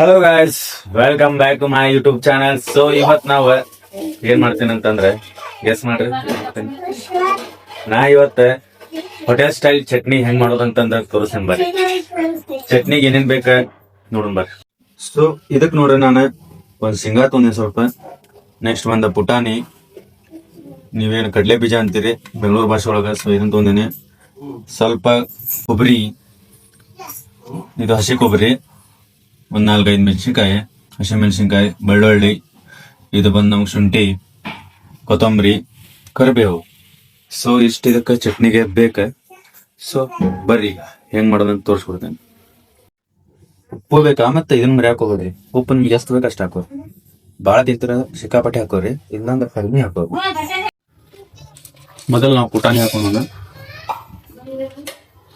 Hello guys welcome back to my YouTube channel so ಇವತ್ ನಾವು ಏನ್ ಮಾಡ್ತೀನಿ ಅಂತಂದ್ರೆ ಗೆಸ್ ಮಾಡ್ರಿ. ನಾ ಇವತ್ತ ಹೋಟೆಲ್ ಸ್ಟೈಲ್ ಚಟ್ನಿ ಹೆಂಗ್ ಮಾಡೋದಂತಂದ್ರೆ ತೋರಿಸ್ತೇನೆ ಬರ್ರಿ. ಚಟ್ನಿಗೆ ಏನೇನ್ ಬೇಕ ನೋಡೋಣ ಬರ್ರಿ. ಸೊ ಇದಕ್ ನೋಡ್ರಿ ನಾನು ಒಂದ್ ಶೇಂಗಾ ತೊಂದೆ ಸ್ವಲ್ಪ. ನೆಕ್ಸ್ಟ್ ಒಂದ್ ಪುಟಾಣಿ. ನೀವೇನ್ ಕಡಲೆ ಬೀಜ ಅಂತೀರಿ? ಬೆಂಗಳೂರು ಭಾಷೆ ಒಳಗ ಸೊ ಇದನ್ನ ತೊಂದೇನೆ ಸ್ವಲ್ಪ ಕೊಬ್ಬರಿ ಇದು ಹಸಿ ಕೊಬ್ಬರಿ ಒಂದ್ ನಾಲ್ಕೈದು ಮೆಣಸಿನ್ಕಾಯಿ ಹಸಿಮೆಣಸಿನ್ಕಾಯಿ ಬೆಳ್ಳುಳ್ಳಿ, ಇದು ಬಂದ್ ನಮ್ಗೆ ಶುಂಠಿ, ಕೊತ್ತಂಬರಿ, ಕರಿಬೇವು. ಸೊ ಇಷ್ಟು ಇದಕ್ಕೆ ಚಟ್ನಿಗೆ ಬೇಕ. ಸೊ ಬರ್ರಿ ಹೆಂಗ್ ಮಾಡೋದಂತ ತೋರಿಸ್ಕೊಡ್ತೇನೆ. ಉಪ್ಪು ಬೇಕಾ? ಮತ್ತೆ ಇದನ್ನ ಮರಿ ಹಾಕೋರಿ ಉಪ್ಪು ನಿಮ್ಗೆ ಎಷ್ಟು ಬೇಕು ಅಷ್ಟು ಹಾಕೋರಿ. ಭಾಳ ತಿಂತರ, ಸಿಕ್ಕಾಪಟ್ಟೆ ಹಾಕೋರಿ. ಇಲ್ಲಾಂದ್ರೆ ಕಡಿಮೆ ಹಾಕೋರಿ. ಮೊದಲು ನಾವು ಪುಟಾಣಿ ಹಾಕೋಣ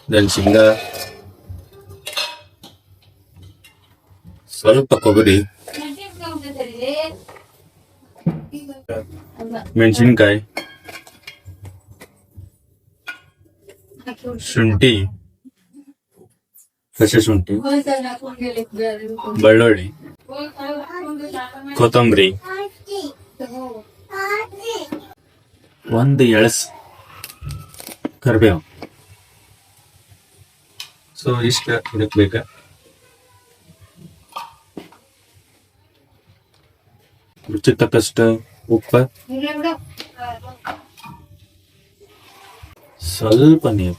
ದೆನ್ ಶೇಂಗಾ. ಸ್ವಲ್ಪ ಕೊಬ್ಬರಿ ಮೆಣಸಿನ್ಕಾಯಿ. ಶುಂಠಿ. ಹಸಿ ಶುಂಠಿ. ಬೆಳ್ಳುಳ್ಳಿ. ಕೊತ್ತಂಬರಿ. ಒಂದು ಎಳಸ್ ಕರಿಬೇವು. ಸೊ ಇಷ್ಟ ಇದಕ್ಕೆ ಬೇಕಾ? ರುಚಿಗೆ ತಕ್ಕಷ್ಟು ಉಪ್ಪು ಸ್ವಲ್ಪ ನೀರು.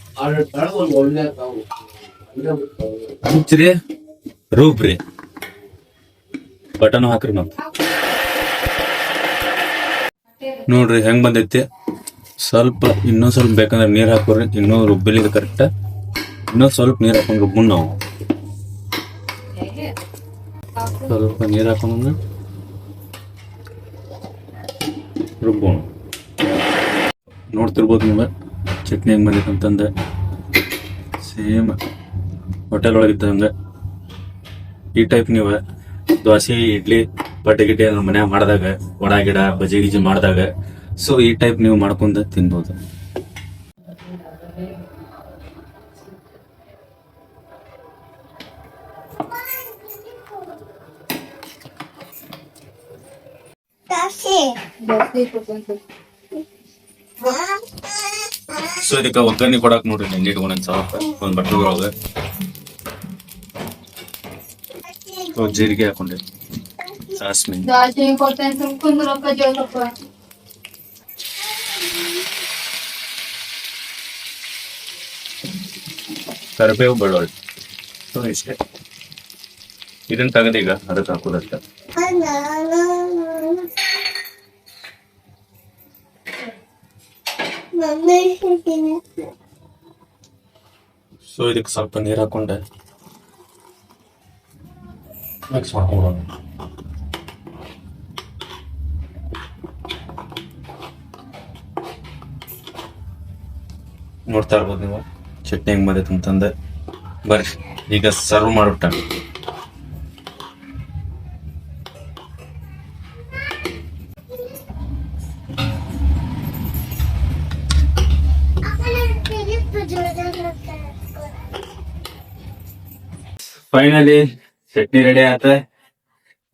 ಮುಚ್ಚ್ರಿ ರೂಬ್ರಿ. ಬಟನ್ ಹಾಕ್ರಿ ಮತ್ತೆ. ನೋಡ್ರಿ ಹೆಂಗ್ ಬಂದೈತಿ? ಸ್ವಲ್ಪ ಇನ್ನೂ ಸ್ವಲ್ಪ ಬೇಕಂದ್ರೆ ನೀರ್ ಹಾಕೋರಿ ಇನ್ನೂ ರುಬ್ಬಿಲಿದ ಕರೆಕ್ಟ್ ಇನ್ನೂ ಸ್ವಲ್ಪ ನೀರ್ ಹಾಕೊಂಡು ರುಬ್ಬುನ್ ನಾವು ಸ್ವಲ್ಪ ನೀರ್ ಹಾಕೊಂಡು ರುಬ್ಬೋಣ ನೋಡ್ತಿರ್ಬೋದು ನೀವು, ಚಟ್ನಿ ಹೆಂಗೆ ಬಂದಿತ್ತು ಸೇಮ್ ಹೋಟೆಲ್ ಒಳಗಿದ್ದಂಗೆ ಈ ಟೈಪ್ ನೀವು ದೋಸೆ, ಇಡ್ಲಿ, ಬಟ್ಟೆ ಗಿಡ್ಡೆ ಮನ್ಯಾಗ ಮಾಡಿದಾಗ, ವಡ, ಗಿಡ ಬಜಿ ಗಿಜಿ ಮಾಡಿದಾಗ, ಸೊ ಈ ಟೈಪ್ ನೀವು ಮಾಡ್ಕೊಂಡು ತಿನ್ಬೋದು. ಸೊ ಇದಕ್ಕೆ ಒಗ್ಗರಣೆ ಕೊಡಕ್ ನೋಡ್ರಿ ನೆಂಗೆ ಇಟ್ಕೊಂಡ್ ಸ್ವಲ್ಪ ಒಂದ್ ಬಟ್ಟೆ ಒಳಗೆ ಜೀರಿಗೆ ಹಾಕೊಂಡೆ. ಸಾಸ್ಮಿ ಕರಿಬೇವು ಬೆಳ್ಳುಳ್ಳಿ. ಸೊ ಇಷ್ಟೇ. ಇದನ್ನ ತೆಗೆದು ಈಗ ಅದಕ್ಕೆ ಹಾಕೋದಷ್ಟ ಸೊ, ಇದಕ್ಕೆ ಸ್ವಲ್ಪ ನೀರು ಹಾಕೊಂಡೆ. ಮಿಕ್ಸ್ ನೋಡ್ತಾ ಇರ್ಬೋದು ನೀವು. ಚಟ್ನಿ ಹೆಂಗ್ ಬಂದೈತೆ ಅಂತಂದೆ ಬರ್ರಿ, ಈಗ ಸರ್ವ್ ಮಾಡ್ಬಿಟ್ಟ. ಫೈನಲಿ ಚಟ್ನಿ ರೆಡಿ ಆತ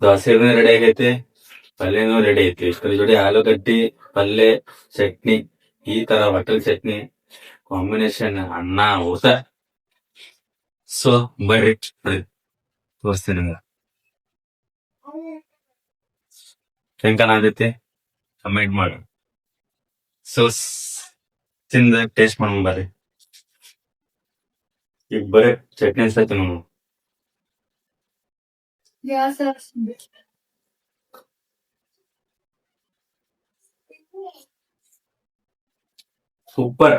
ದೋಸೆನೂ ರೆಡಿ ಆಗೈತೆ. ಪಲ್ಯನೂ ರೆಡಿ ಐತಿ ಇಷ್ಟರ ಜೋಡಿ ಆಲೂಗಡ್ಡಿ, ಪಲ್ಯ, ಚಟ್ನಿ, ಈ ತರ ಹೋಟೆಲ್ ಚಟ್ನಿ ಕಾಂಬಿನೇಷನ್ ಅನ್ನ, ಊಟ. ಸೊ ಬರ್ರಿ. ತೋರಿಸ್ತೀನಿ ನಿಮ್ಗೆ. ಹೆಂಗ್ ಕಾಣತೈತಿ ಕಮೆಂಟ್ ಮಾಡಿ. ಸೊ ತಿಂದ ಟೇಸ್ಟ್ ಮಾಡೋಣ ಬರ್ರಿ. ಈಗ ಬರೀ ಚಟ್ನಿ ಅನ್ಸೈತಿ ನಾವು ಗ್ಯಾಸ್ ಸೂಪರ್